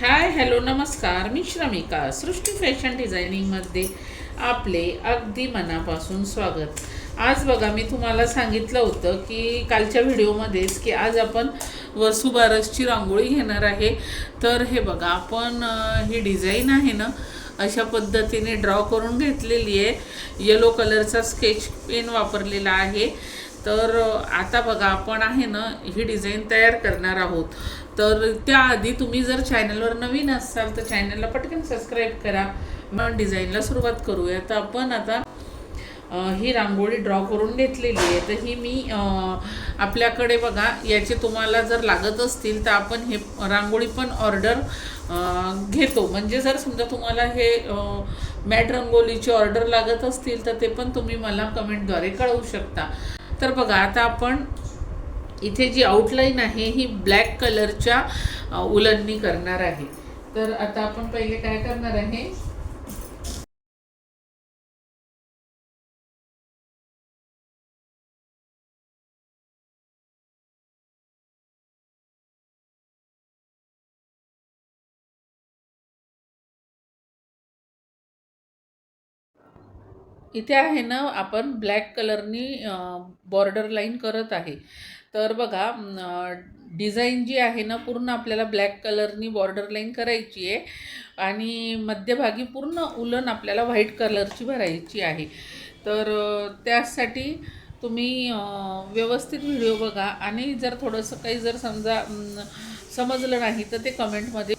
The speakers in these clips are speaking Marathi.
हाय हॅलो नमस्कार. मी श्रमिका. सृष्टी फॅशन डिझायनिंगमध्ये आपले अगदी मनापासून स्वागत. आज बघा मी तुम्हाला सांगितलं होतं की कालच्या व्हिडिओमध्येच की आज आपण वसुबारसची रांगोळी घेणार आहे. तर हे बघा आपण ही डिझाईन आहे ना अशा पद्धतीने ड्रॉ करून घेतलेली आहे. येलो कलरचा स्केच पेन वापरलेला आहे. तर आता बघा आपण आहे ना ही डिझाईन तयार करणार आहोत. तर त्याआधी तुम्ही जर चॅनलवर नवीन असाल तर चॅनलला पटकन सबस्क्राईब करा. मग डिझाईनला सुरुवात करूया. तर आपण आता ही रांगोळी ड्रॉ करून घेतलेली आहे. तर ही मी आपल्याकडे बघा याचे तुम्हाला जर लागत असतील तर आपण हे रांगोळी पण ऑर्डर घेतो. म्हणजे जर समजा तुम्हाला हे मॅट रंगोलीची ऑर्डर लागत असतील तर ते पण तुम्ही मला कमेंटद्वारे कळवू शकता. तर बघा आता आपण इथे जी आउटलाईन आहे ही ब्लॅक कलरच्या उलननी करणार आहे. तर आता आपण पहिले काय करणार आहे? इथे आहे ना आपण ब्लॅक कलरनी बॉर्डर लाईन करत आहे. तर बघा डिझाईन जी आहे ना पूर्ण आपल्याला ब्लॅक कलरनी बॉर्डर लाईन करायची आहे. आणि मध्यभागी पूर्ण उलन आपल्याला व्हाईट कलरची भरायची आहे. तर त्यासाठी तुम्ही व्यवस्थित व्हिडिओ बघा. आणि जर थोडंसं काही जर समजा समजलं नाही तर ते कमेंटमध्ये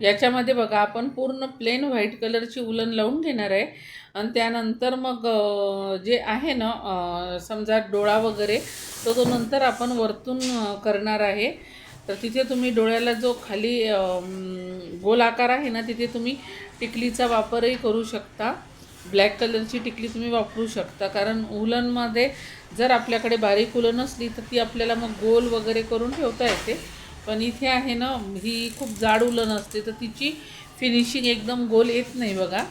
याच्यामध्ये बघा आपण पूर्ण प्लेन व्हाईट कलरची उलन लावून घेणार आहे. आणि त्यानंतर मग जे आहे ना समजा डोळा वगैरे तो तो नंतर आपण वरतून करणार आहे. तर तिथे तुम्ही डोळ्याला जो खाली गोल आकार आहे ना तिथे तुम्ही टिकलीचा वापरही करू शकता. ब्लॅक कलरची टिकली तुम्ही वापरू शकता. कारण उलनमध्ये जर आपल्याकडे बारीक उलन असली तर ती आपल्याला मग गोल वगैरे करून ठेवता येते. पण इथे आहे ना ही खूप जाड उलन असते तर तिची फिनिशिंग एकदम गोल येत नाही बघा.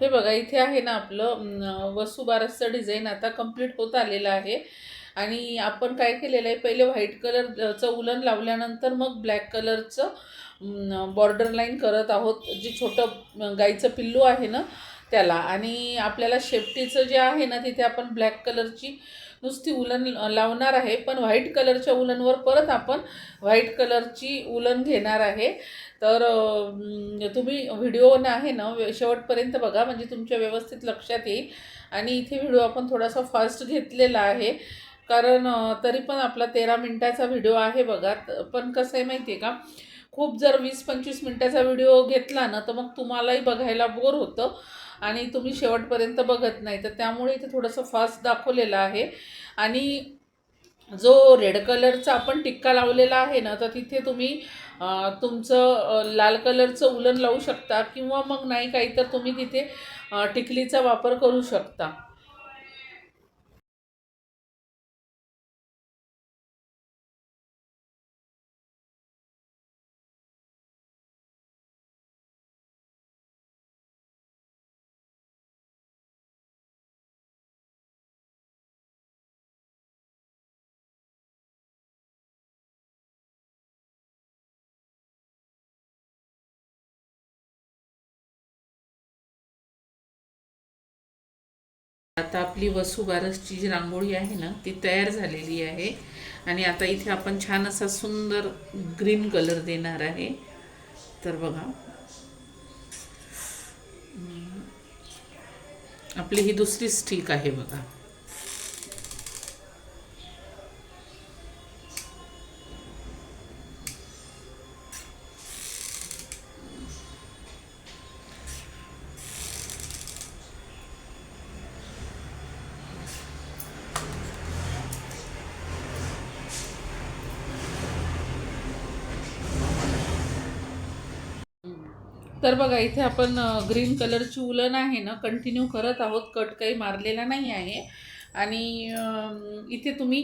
हे बघा इथे आहे ना आपलं वसुबारसचं डिझाईन आता कंप्लीट होत आलेलं आहे. आणि आपण काय केलेलं आहे पहिले व्हाईट कलरचं उलन लावल्यानंतर मग ब्लॅक कलरचं बॉर्डर लाईन करत आहोत. जे छोटं गाईचं पिल्लू आहे ना त्याला. आणि आपल्याला शेफ्टीचं जे आहे ना तिथे आपण ब्लॅक कलरची नुसती उलन लावणार आहे पण व्हाईट कलरच्या उलनवर परत आपण व्हाईट कलरची उलन घेणार आहे. तर तुम्ही व्हिडिओ ना आहे ना शेवटपर्यंत बघा म्हणजे तुमच्या व्यवस्थित लक्षात येईल. आणि इथे व्हिडिओ आपण थोडासा फास्ट घेतलेला आहे. कारण तरी पण आपला तेरा मिनटाचा व्हिडिओ आहे बघा. पण कसं आहे माहिती आहे का खूप जर वीस पंचवीस मिनटाचा व्हिडिओ घेतला ना तर मग तुम्हालाही बघायला बोर होतं. आणि तुम्ही शेवटपर्यंत बघत नाही. तर त्यामुळे इथे थोडंसं फास्ट दाखवलेलं आहे. आणि जो रेड कलरचा आपण टिक्का लावलेला आहे ना तर तिथे तुम्ही तुमचं लाल कलरचं उलन लावू शकता किंवा मग नाही काही तर तुम्ही तिथे टिकलीचा वापर करू शकता. आता आपली वसुबारसची जी रांगोळी आहे ना ती तयार झालेली आहे. आणि आता इथे आपण छान असा सुंदर ग्रीन कलर देणार आहे. तर बघा. आपली ही दुसरी स्टिक आहे बघा. तर बघा इथे आपण ग्रीन कलरची उलन आहे ना कंटिन्यू करत आहोत. कट काही मारलेला नाही आहे. आणि इथे तुम्ही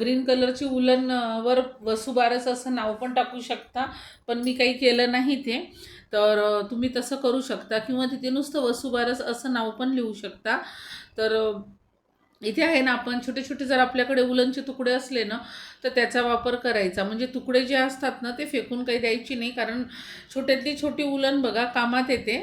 ग्रीन कलरची उलन वर वसुबारस असं नाव पण टाकू शकता पण मी काही केलं नाही ते तर तुम्ही तसं करू शकता. किंवा तिथे नुसतं वसुबारस असं नाव पण लिहू शकता. तर इथे आहे ना आपण छोटे छोटे जर आपल्याकडे उलनचे तुकडे असले ना तर त्याचा वापर करायचा. म्हणजे तुकडे जे असतात ना ते फेकून काही द्यायची नाही कारण छोट्यातली छोटी उलन बघा कामात येते.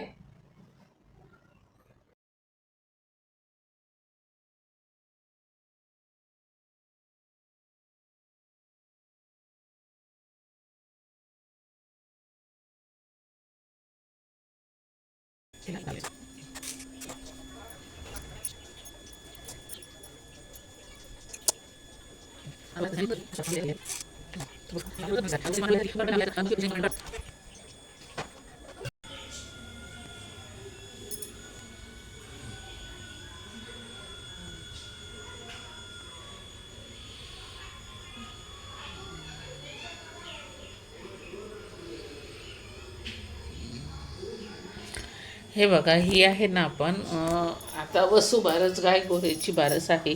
हे बघा ही आहे ना आपण अं, आता वसू बारस गाय गोऱ्याची बारस आहे.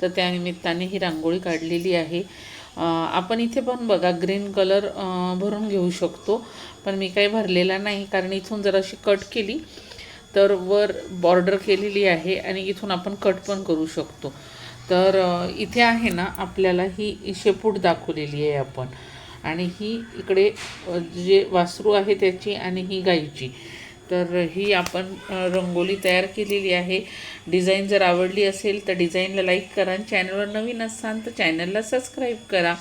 तर त्यानिमित्ताने ही रांगोळी काढलेली आहे. आपण इथे पण बघा ग्रीन कलर भरून घेऊ शकतो. पण मी काही भरलेला नाही कारण इथून जर अशी कट केली तर वर बॉर्डर केलेली आहे आणि इथून आपण कट पण करू शकतो. तर इथे आहे ना आपल्याला ही शेपूट दाखवलेली आहे आपण. आणि ही इकडे जे वासरू आहे त्याची आणि ही गाईची तर ही आपण रंगोली तयार केलेली आहे. डिझाईन जर आवडली असेल तर डिझाईनला लाईक करा आणि चॅनलवर नवीन असाल तर चॅनलला सबस्क्राईब करा.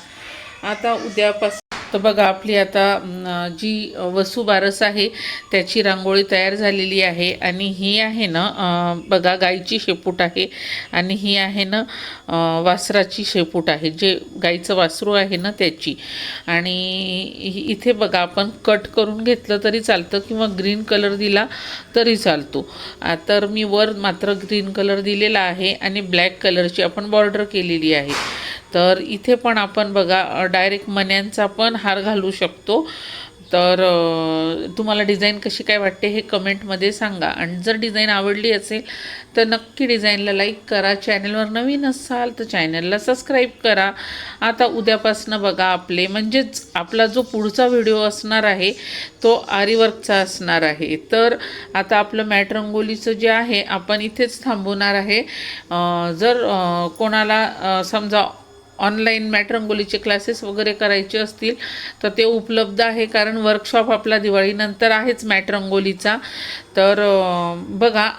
आता उद्यापासून तर बघा आपली आता जी वसू बारस आहे त्याची रांगोळी तयार झालेली आहे. आणि ही आहे ना बघा गाईची शेपूट आहे. आणि ही आहे ना वासराची शेपूट आहे. जे गाईचं वासरू आहे ना त्याची. आणि इथे बघा आपण कट करून घेतलं तरी चालतं किंवा ग्रीन कलर दिला तरी चालतो. तर मी वर मात्र ग्रीन कलर दिलेला आहे आणि ब्लॅक कलरची आपण बॉर्डर केलेली आहे. तर इथे पण आपण बघा डायरेक्ट मण्यांचा पण हार घालू शकतो. तर तुम्हाला डिझाईन कशी काय वाटते हे कमेंटमध्ये सांगा. आणि जर डिझाईन आवडली असेल तर नक्की डिझाईनला लाईक करा. चॅनलवर नवीन असाल तर चॅनलला सबस्क्राईब करा. आता उद्यापासनं बघा आपले म्हणजेच आपला जो पुढचा व्हिडिओ असणार आहे तो आरीवर्कचा असणार आहे. तर आता आपलं मॅट रंगोलीचं जे आहे आपण इथेच थांबवणार आहे. जर कोणाला समजा ऑनलाईन मॅट रंगोलीचे क्लासेस वगैरे करायचे असतील तर ते उपलब्ध आहे कारण वर्कशॉप आपला दिवाळीनंतर आहेच मॅट रंगोलीचा तर बघा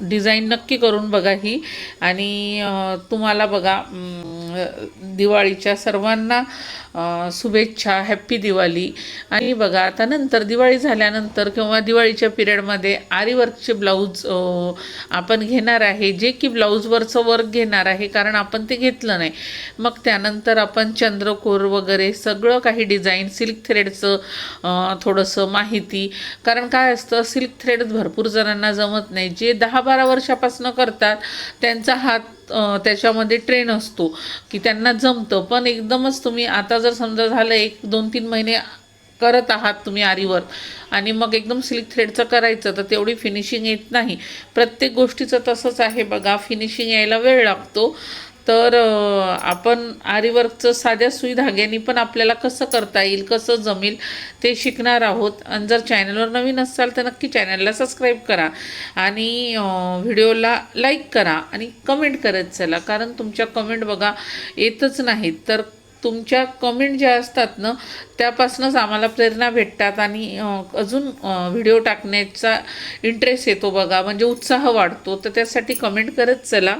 डिझाईन नक्की करून बघा ही. आणि तुम्हाला बघा दिवाळीच्या सर्वांना शुभेच्छा हॅप्पी दिवाळी. आणि बघा आता नंतर दिवाळी झाल्यानंतर किंवा दिवाळीच्या पिरियडमध्ये आरीवर्कचे ब्लाऊज आपण घेणार आहे. जे की ब्लाऊजवरचं वर्क घेणार आहे कारण आपण ते घेतलं नाही. मग त्यानंतर आपण चंद्रकोर वगैरे सगळं काही डिझाईन सिल्क थ्रेडचं थोडंसं माहिती. कारण काय असतं सिल्क थ्रेड भरपूर जणांना जमत नाही. जे दहा बारा वर्षापासून करतात त्यांचा हात त्याच्यामध्ये ट्रेन असतो की त्यांना जमतं. पण एकदमच तुम्ही आता जर समजा झालं एक दोन तीन महिने करत आहात तुम्ही आरीवर आणि मग एकदम सिल्क थ्रेडचं करायचं तर तेवढी फिनिशिंग येत नाही. प्रत्येक गोष्टीचं तसंच आहे बघा फिनिशिंग यायला वेळ लागतो. तर आपण आरीवर्कचं साध्या सुई धाग्यांनी पण आपल्याला कसं करता येईल कसं जमेल ते शिकणार आहोत. आणि जर चॅनलवर नवीन असाल तर नक्की चॅनलला सबस्क्राईब करा आणि व्हिडिओला लाईक करा आणि कमेंट करत चला. कारण तुमच्या कमेंट बघा येतच नाहीत. तर तुमच्या कमेंट ज्या असतात ना त्यापासूनच आम्हाला प्रेरणा भेटतात आणि अजून व्हिडिओ टाकण्याचा इंटरेस्ट येतो बघा. म्हणजे उत्साह वाढतो. तर त्यासाठी कमेंट करत चला.